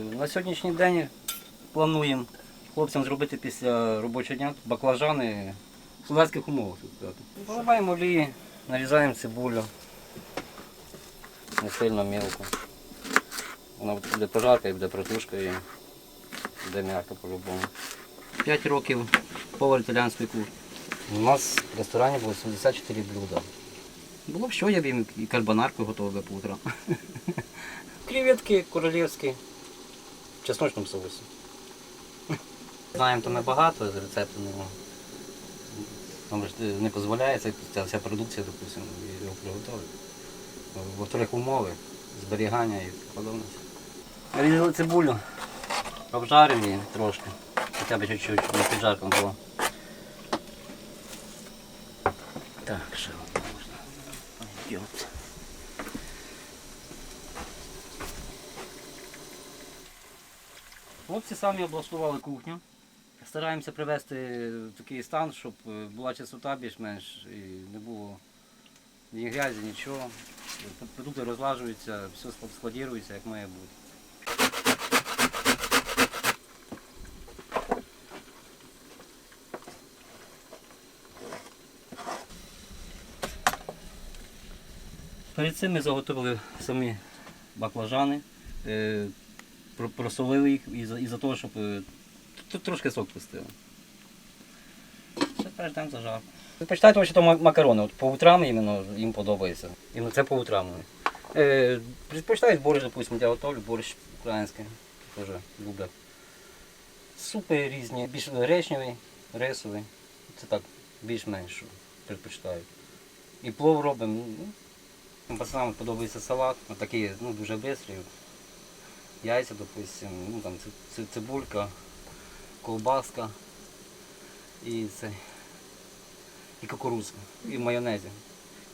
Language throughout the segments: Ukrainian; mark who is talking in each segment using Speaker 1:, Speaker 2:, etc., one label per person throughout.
Speaker 1: На сьогоднішній день плануємо хлопцям зробити після робочого дня баклажани в солдатських умовах. Поливаємо олії, нарізаємо цибулю. Не сильно мілко. Вона буде пожарка і буде протушка і буде м'яко по-любому. 5 років повар італіанської кухні. У нас в ресторані було 74 блюда. Було б що, я б їм і карбонарку готував би по утрам. Креветки королівські чесночному соусі. Знаємо то ми багато, з рецепту не Нам не дозволяє ця, вся продукція, допустимо, його приготувати. Во-вторых, умови, зберігання і подобне. Різали цибулю, обжарив її трошки, хоча б чуть-чуть, не піджарком було. Так, що можна? Йот. Хлопці самі облаштували кухню. Стараємося привести в такий стан, щоб е, була чистота більш-менш і не було ні грязі, нічого. Продукти розлажуються, все складірується, як має бути. Перед цим ми заготовили самі баклажани, про- просолили їх із-за із того, щоб е, трошки сок пустили. Все перейдемо зажарку. Почитайте, що то макарони. От по утрам іменно їм подобається. Іменно це по утрам. Е, предпочитають борщ, допустим, я готовлю, борщ український. Теж люблять. Супи різні, більш гречневий, рисовий. Це так, більш-менш предпочитають. І плов робимо. Ну, Пацанам подобається салат, такий ну, дуже швидкий. Яйця, допустим, ну, там, ци- ци- цибулька, колбаска і це. І кукурузка, і майонезі.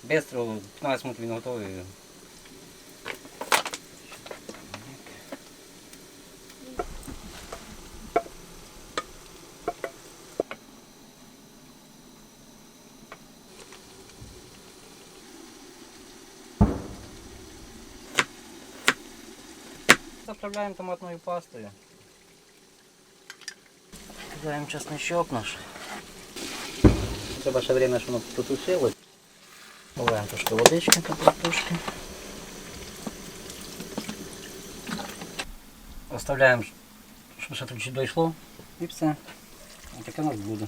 Speaker 1: Бестро, 15 минут він готовий. Заправляємо томатною пастою. Кидаємо чесночок наш. Треба ще время, щоб воно потушилось. Додаємо трошки водички трошки. Оставляємо, щоб ще тут чуть дійшло. І все. Ось таке у нас буде.